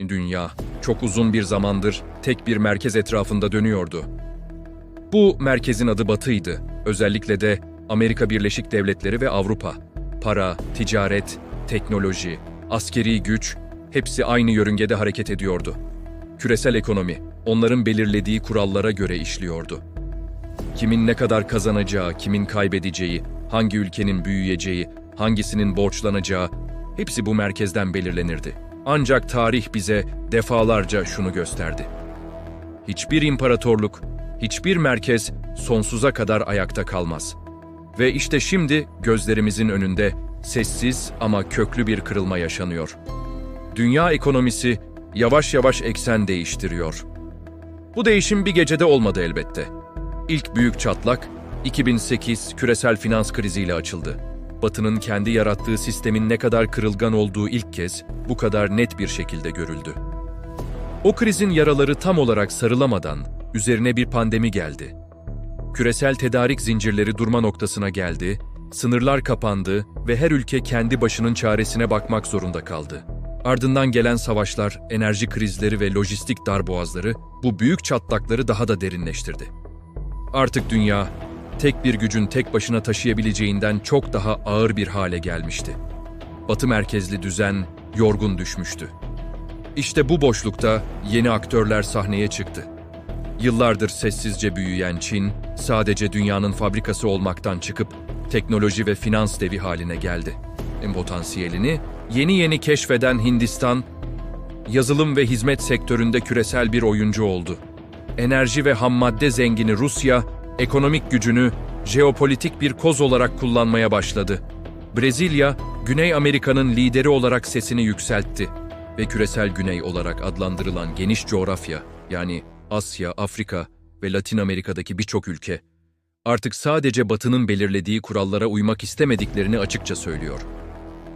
Dünya çok uzun bir zamandır tek bir merkez etrafında dönüyordu. Bu merkezin adı Batı'ydı. Özellikle de Amerika Birleşik Devletleri ve Avrupa. Para, ticaret, teknoloji, askeri güç hepsi aynı yörüngede hareket ediyordu. Küresel ekonomi onların belirlediği kurallara göre işliyordu. Kimin ne kadar kazanacağı, kimin kaybedeceği, hangi ülkenin büyüyeceği, hangisinin borçlanacağı hepsi bu merkezden belirlenirdi. Ancak tarih bize defalarca şunu gösterdi. Hiçbir imparatorluk, hiçbir merkez sonsuza kadar ayakta kalmaz. Ve işte şimdi gözlerimizin önünde sessiz ama köklü bir kırılma yaşanıyor. Dünya ekonomisi yavaş yavaş eksen değiştiriyor. Bu değişim bir gecede olmadı elbette. İlk büyük çatlak 2008 küresel finans kriziyle açıldı. Batı'nın kendi yarattığı sistemin ne kadar kırılgan olduğu ilk kez bu kadar net bir şekilde görüldü. O krizin yaraları tam olarak sarılamadan üzerine bir pandemi geldi. Küresel tedarik zincirleri durma noktasına geldi, sınırlar kapandı ve her ülke kendi başının çaresine bakmak zorunda kaldı. Ardından gelen savaşlar, enerji krizleri ve lojistik darboğazları bu büyük çatlakları daha da derinleştirdi. Artık dünya tek bir gücün tek başına taşıyabileceğinden çok daha ağır bir hale gelmişti. Batı merkezli düzen yorgun düşmüştü. İşte bu boşlukta yeni aktörler sahneye çıktı. Yıllardır sessizce büyüyen Çin, sadece dünyanın fabrikası olmaktan çıkıp teknoloji ve finans devi haline geldi. Potansiyelini yeni yeni keşfeden Hindistan, yazılım ve hizmet sektöründe küresel bir oyuncu oldu. Enerji ve hammadde zengini Rusya, ekonomik gücünü jeopolitik bir koz olarak kullanmaya başladı. Brezilya, Güney Amerika'nın lideri olarak sesini yükseltti ve küresel güney olarak adlandırılan geniş coğrafya, yani Asya, Afrika ve Latin Amerika'daki birçok ülke, artık sadece Batı'nın belirlediği kurallara uymak istemediklerini açıkça söylüyor.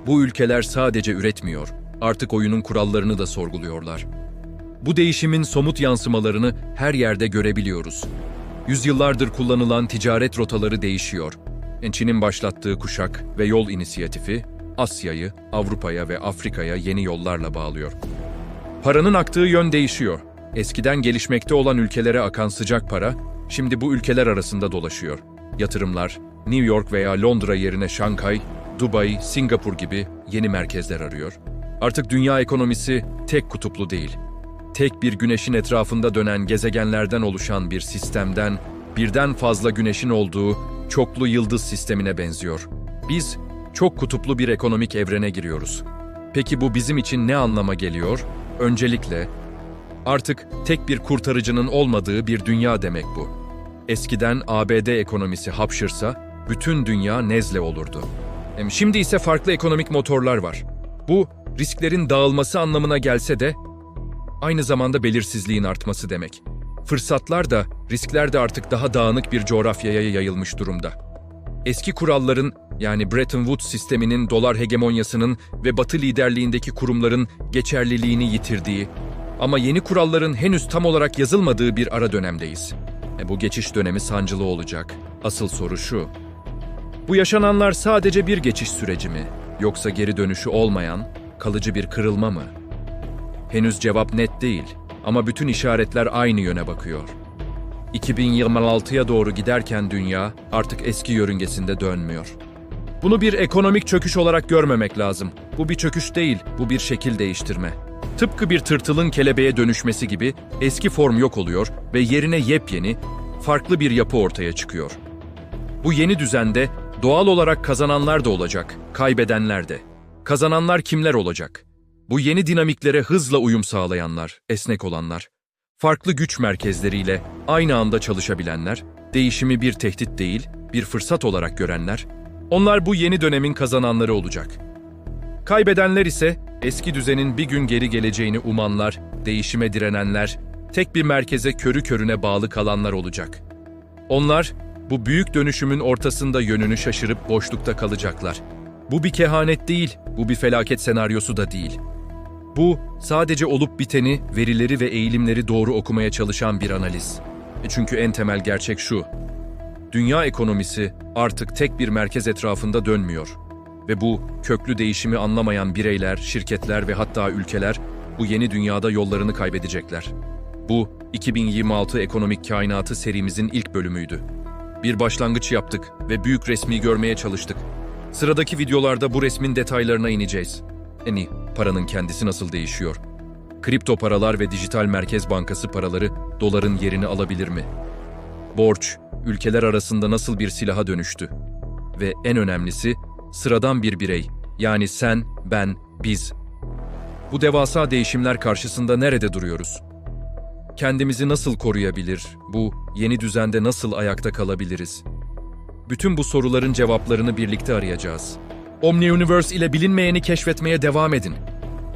Bu ülkeler sadece üretmiyor, artık oyunun kurallarını da sorguluyorlar. Bu değişimin somut yansımalarını her yerde görebiliyoruz. Yüzyıllardır kullanılan ticaret rotaları değişiyor. Çin'in başlattığı kuşak ve yol inisiyatifi Asya'yı, Avrupa'ya ve Afrika'ya yeni yollarla bağlıyor. Paranın aktığı yön değişiyor. Eskiden gelişmekte olan ülkelere akan sıcak para, şimdi bu ülkeler arasında dolaşıyor. Yatırımlar, New York veya Londra yerine Şanghay, Dubai, Singapur gibi yeni merkezler arıyor. Artık dünya ekonomisi tek kutuplu değil. Tek bir güneşin etrafında dönen gezegenlerden oluşan bir sistemden birden fazla güneşin olduğu çoklu yıldız sistemine benziyor. Biz çok kutuplu bir ekonomik evrene giriyoruz. Peki bu bizim için ne anlama geliyor? Öncelikle artık tek bir kurtarıcının olmadığı bir dünya demek bu. Eskiden ABD ekonomisi hapşırsa bütün dünya nezle olurdu. Hem Şimdi ise farklı ekonomik motorlar var. Bu risklerin dağılması anlamına gelse de aynı zamanda belirsizliğin artması demek. Fırsatlar da, riskler de artık daha dağınık bir coğrafyaya yayılmış durumda. Eski kuralların yani Bretton Woods sisteminin dolar hegemonyasının ve Batı liderliğindeki kurumların geçerliliğini yitirdiği ama yeni kuralların henüz tam olarak yazılmadığı bir ara dönemdeyiz. E bu geçiş dönemi sancılı olacak. Asıl soru şu. Bu yaşananlar sadece bir geçiş süreci mi yoksa geri dönüşü olmayan kalıcı bir kırılma mı? Henüz cevap net değil ama bütün işaretler aynı yöne bakıyor. 2026'ya doğru giderken dünya artık eski yörüngesinde dönmüyor. Bunu bir ekonomik çöküş olarak görmemek lazım. Bu bir çöküş değil, bu bir şekil değiştirme. Tıpkı bir tırtılın kelebeğe dönüşmesi gibi eski form yok oluyor ve yerine yepyeni, farklı bir yapı ortaya çıkıyor. Bu yeni düzende doğal olarak kazananlar da olacak, kaybedenler de. Kazananlar kimler olacak? Bu yeni dinamiklere hızla uyum sağlayanlar, esnek olanlar. Farklı güç merkezleriyle aynı anda çalışabilenler, değişimi bir tehdit değil, bir fırsat olarak görenler, onlar bu yeni dönemin kazananları olacak. Kaybedenler ise eski düzenin bir gün geri geleceğini umanlar, değişime direnenler, tek bir merkeze körü körüne bağlı kalanlar olacak. Onlar bu büyük dönüşümün ortasında yönünü şaşırıp boşlukta kalacaklar. Bu bir kehanet değil, bu bir felaket senaryosu da değil. Bu sadece olup biteni, verileri ve eğilimleri doğru okumaya çalışan bir analiz. E Çünkü en temel gerçek şu. Dünya ekonomisi artık tek bir merkez etrafında dönmüyor. Ve bu köklü değişimi anlamayan bireyler, şirketler ve hatta ülkeler bu yeni dünyada yollarını kaybedecekler. Bu 2026 Ekonomik Kainatı serimizin ilk bölümüydü. Bir başlangıç yaptık ve büyük resmi görmeye çalıştık. Sıradaki videolarda bu resmin detaylarına ineceğiz. Eni, paranın kendisi nasıl değişiyor? Kripto paralar ve dijital merkez bankası paraları doların yerini alabilir mi? Borç, ülkeler arasında nasıl bir silaha dönüştü? Ve en önemlisi, sıradan bir birey, yani sen, ben, biz. Bu devasa değişimler karşısında nerede duruyoruz? Kendimizi nasıl koruyabilir? Bu yeni düzende nasıl ayakta kalabiliriz? Bütün bu soruların cevaplarını birlikte arayacağız. Omni Universe ile bilinmeyeni keşfetmeye devam edin.